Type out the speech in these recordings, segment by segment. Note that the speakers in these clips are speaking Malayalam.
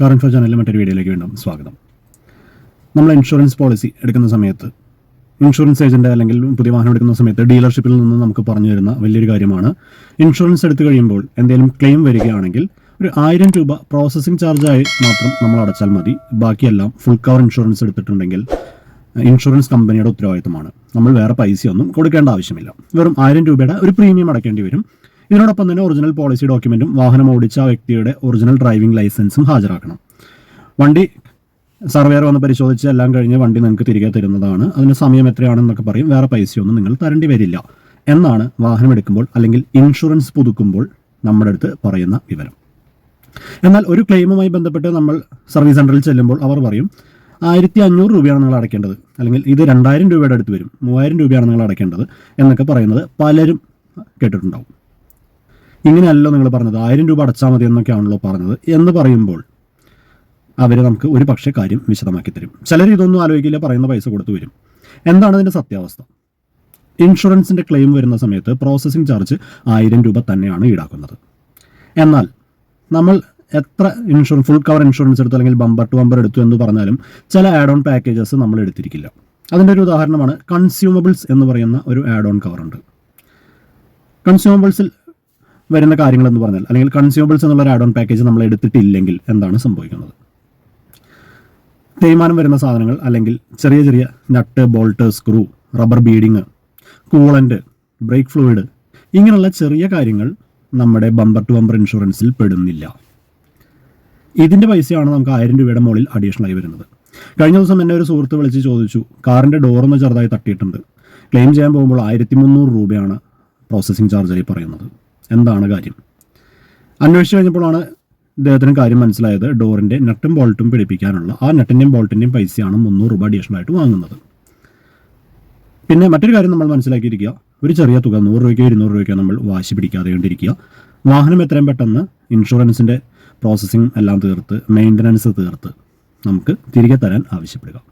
കാർ ഇൻഫോ ചാനലിലെ മറ്റൊരു വീഡിയോയിലേക്ക് വീണ്ടും സ്വാഗതം. നമ്മൾ ഇൻഷുറൻസ് പോളിസി എടുക്കുന്ന സമയത്ത് ഇൻഷുറൻസ് ഏജന്റ് അല്ലെങ്കിൽ പുതിയ വാഹനം എടുക്കുന്ന സമയത്ത് ഡീലർഷിപ്പിൽ നിന്ന് നമുക്ക് പറഞ്ഞു തരുന്ന വലിയൊരു കാര്യമാണ്. ഇൻഷുറൻസ് എടുത്തു കഴിയുമ്പോൾ എന്തെങ്കിലും ക്ലെയിം വരികയാണെങ്കിൽ ഒരു ആയിരം രൂപ പ്രോസസ്സിംഗ് ചാർജായി മാത്രം നമ്മൾ അടച്ചാൽ മതി. ബാക്കിയെല്ലാം ഫുൾ കവർ ഇൻഷുറൻസ് എടുത്തിട്ടുണ്ടെങ്കിൽ ഇൻഷുറൻസ് കമ്പനിയുടെ ഉത്തരവാദിത്തമാണ്. നമ്മൾ വേറെ പൈസയൊന്നും കൊടുക്കേണ്ട ആവശ്യമില്ല. വെറും ആയിരം രൂപയുടെ ഒരു പ്രീമിയം അടയ്ക്കേണ്ടി വരും. ഇതിനോടൊപ്പം തന്നെ ഒറിജിനൽ പോളിസി ഡോക്യുമെന്റും വാഹനം ഓടിച്ച ആ വ്യക്തിയുടെ ഒറിജിനൽ ഡ്രൈവിംഗ് ലൈസൻസും ഹാജരാക്കണം. വണ്ടി സർവേർ വന്ന് പരിശോധിച്ച് എല്ലാം കഴിഞ്ഞ് വണ്ടി നിങ്ങൾക്ക് തിരികെ തരുന്നതാണ്. അതിന് സമയം എത്രയാണെന്നൊക്കെ പറയും. വേറെ പൈസയൊന്നും നിങ്ങൾ തരേണ്ടി വരില്ല. എന്നാണ് വാഹനം എടുക്കുമ്പോൾ അല്ലെങ്കിൽ ഇൻഷുറൻസ് പുതുക്കുമ്പോൾ നമ്മുടെ അടുത്ത് പറയുന്ന വിവരം. എന്നാൽ ഒരു ക്ലെയിമുമായി ബന്ധപ്പെട്ട് നമ്മൾ സർവീസ് സെന്ററിൽ ചെല്ലുമ്പോൾ അവർ പറയും ആയിരത്തി അഞ്ഞൂറ് രൂപയാണ് നിങ്ങൾ അടയ്ക്കേണ്ടത്. അല്ലെങ്കിൽ ഇത് രണ്ടായിരം രൂപയുടെ അടുത്ത് വരും. മൂവായിരം രൂപയാണ് നിങ്ങൾ അടയ്ക്കേണ്ടത്. എന്നൊക്കെ പറയുന്നത് പലരും കേട്ടിട്ടുണ്ടാവും. ഇങ്ങനെയല്ലോ നിങ്ങൾ പറഞ്ഞത്. ആയിരം രൂപ അടച്ചാൽ മതി എന്നൊക്കെയാണല്ലോ പറഞ്ഞത്. എന്ന് പറയുമ്പോൾ അവർ നമുക്ക് ഒരു പക്ഷേ കാര്യം വിശദമാക്കി തരും. ചിലർ ഇതൊന്നും ആലോചിക്കില്ല പറയുന്ന പൈസ കൊടുത്തു വരും. എന്താണ് അതിന്റെ സത്യാവസ്ഥ? ഇൻഷുറൻസിന്റെ ക്ലെയിം വരുന്ന സമയത്ത് പ്രോസസ്സിംഗ് ചാർജ് ആയിരം രൂപ തന്നെയാണ് ഈടാക്കുന്നത്. എന്നാൽ നമ്മൾ എത്ര ഇൻഷുറൻസ് ഫുൾ കവർ ഇൻഷുറൻസ് എടുത്തു അല്ലെങ്കിൽ ബമ്പർ ടു ബമ്പർ എടുത്തു എന്ന് പറഞ്ഞാലും ചില ആഡ് ഓൺ പാക്കേജസ് നമ്മൾ എടുത്തിരിക്കില്ല. അതിന്റെ ഒരു ഉദാഹരണമാണ് കൺസ്യൂമബിൾസ് എന്ന് പറയുന്ന ഒരു ആഡ് ഓൺ കവറുണ്ട് കൺസ്യൂമബിൾസിൽ വരുന്ന കാര്യങ്ങൾ എന്ന് പറഞ്ഞാൽ അല്ലെങ്കിൽ കൺസ്യൂമബിൾസ് എന്നുള്ള ഒരു ആഡ് ഓൺ പാക്കേജ് നമ്മൾ എടുത്തിട്ടില്ലെങ്കിൽ എന്താണ് സംഭവിക്കുന്നത്? തേയ്മാനം വരുന്ന സാധനങ്ങൾ അല്ലെങ്കിൽ ചെറിയ ചെറിയ nut bolt screw rubber beading coolant brake fluid ഇങ്ങനെയുള്ള ചെറിയ കാര്യങ്ങൾ നമ്മുടെ ബമ്പർ ടു ബമ്പർ ഇൻഷുറൻസിൽ പെടുന്നില്ല. ഇതിന്റെ പൈസയാണ് നമുക്ക് ആയിരം രൂപയുടെ മുകളിൽ അഡീഷണൽ ആയി വരുന്നത്. കഴിഞ്ഞ ദിവസം എന്നെ ഒരു സുഹൃത്ത് വിളിച്ച് ചോദിച്ചു കാറിന്റെ ഡോറൊന്ന് ചെറുതായി തട്ടിയിട്ടുണ്ട്. ക്ലെയിം ചെയ്യാൻ പോകുമ്പോൾ ആയിരത്തി മുന്നൂറ് രൂപയാണ് പ്രോസസ്സിംഗ് ചാർജായി പറയുന്നത്. എന്താണ് കാര്യം? അന്വേഷിച്ച് കഴിഞ്ഞപ്പോഴാണ് ഇദ്ദേഹത്തിന് കാര്യം മനസ്സിലായത്. ഡോറിന്റെ നട്ടും ബോൾട്ടും പിടിപ്പിക്കാനുള്ള ആ നട്ടിന്റെയും ബോൾട്ടിന്റെയും പൈസയാണ് മുന്നൂറ് രൂപ അഡീഷണൽ ആയിട്ട് വാങ്ങുന്നത്. പിന്നെ മറ്റൊരു കാര്യം നമ്മൾ മനസ്സിലാക്കിയിരിക്കുക. ഒരു ചെറിയ തുക നൂറ് രൂപയ്ക്കോ ഇരുന്നൂറ് രൂപയ്ക്കോ നമ്മൾ വാശി പിടിക്കാതെ കൊണ്ടിരിക്കുക. വാഹനം എത്രയും പെട്ടെന്ന് ഇൻഷുറൻസിന്റെ പ്രോസസ്സിംഗ് എല്ലാം തീർത്ത് മെയിന്റനൻസ് തീർത്ത് നമുക്ക് തിരികെ തരാൻ ആവശ്യപ്പെടുക.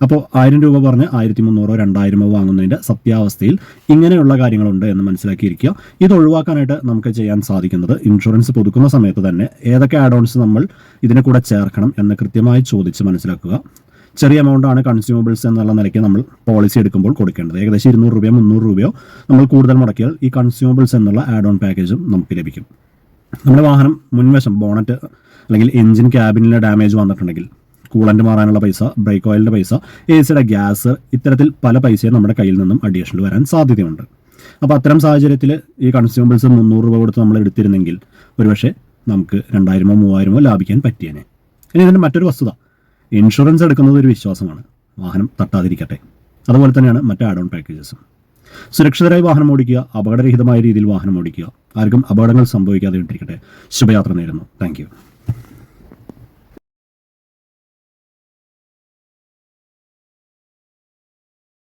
അപ്പോൾ ആയിരം രൂപ പറഞ്ഞ് ആയിരത്തി മുന്നൂറോ രണ്ടായിരമോ വാങ്ങുന്നതിന്റെ സത്യാവസ്ഥയിൽ ഇങ്ങനെയുള്ള കാര്യങ്ങളുണ്ട് എന്ന് മനസ്സിലാക്കിയിരിക്കുക. ഇത് ഒഴിവാക്കാനായിട്ട് നമുക്ക് ചെയ്യാൻ സാധിക്കുന്നത് ഇൻഷുറൻസ് പുതുക്കുന്ന സമയത്ത് തന്നെ ഏതൊക്കെ ആഡ് ഓൺസ് നമ്മൾ ഇതിനെ കൂടെ ചേർക്കണം എന്ന് കൃത്യമായി ചോദിച്ച് മനസ്സിലാക്കുക. ചെറിയ എമൗണ്ട് ആണ് കൺസ്യൂമബിൾസ് എന്നുള്ള നിലയ്ക്ക് നമ്മൾ പോളിസി എടുക്കുമ്പോൾ കൊടുക്കേണ്ടത്. ഏകദേശം ഇരുന്നൂറ് രൂപയോ മുന്നൂറ് രൂപയോ നമ്മൾ കൂടുതൽ മുടക്കിയാൽ ഈ കൺസ്യൂമബിൾസ് എന്നുള്ള ആഡ് ഓൺ പാക്കേജും നമുക്ക് ലഭിക്കും. നമ്മുടെ വാഹനം മുൻവശം ബോണറ്റ് അല്ലെങ്കിൽ എഞ്ചിൻ ക്യാബിനിലെ ഡാമേജ് വന്നിട്ടുണ്ടെങ്കിൽ കൂളന്റ് മാറാനുള്ള പൈസ ബ്രേക്ക് ഓയിലിന്റെ പൈസ എ സിയുടെ ഗ്യാസ് ഇത്തരത്തിൽ പല പൈസയും നമ്മുടെ കയ്യിൽ നിന്നും അഡീഷണൽ വരാൻ സാധ്യതയുണ്ട്. അപ്പോൾ അത്തരം സാഹചര്യത്തിൽ ഈ കൺസ്യൂമബിൾസ് മുന്നൂറ് രൂപ കൊടുത്ത് നമ്മൾ എടുത്തിരുന്നെങ്കിൽ ഒരുപക്ഷെ നമുക്ക് രണ്ടായിരമോ മൂവായിരമോ ലാഭിക്കാൻ പറ്റിയേനെ. ഇനി ഇതിന്റെ മറ്റൊരു വസ്തുത ഇൻഷുറൻസ് എടുക്കുന്നത് ഒരു വിശ്വാസമാണ്. വാഹനം തട്ടാതിരിക്കട്ടെ. അതുപോലെ തന്നെയാണ് മറ്റ് ആഡ് ഓൺ പാക്കേജസും സുരക്ഷിതരായി വാഹനം ഓടിക്കുക അപകടരഹിതമായ രീതിയിൽ വാഹനം ഓടിക്കുക ആർക്കും അപകടങ്ങൾ സംഭവിക്കാതെ ഇട്ടിരിക്കട്ടെ. ശുഭയാത്ര നേരുന്നു. താങ്ക്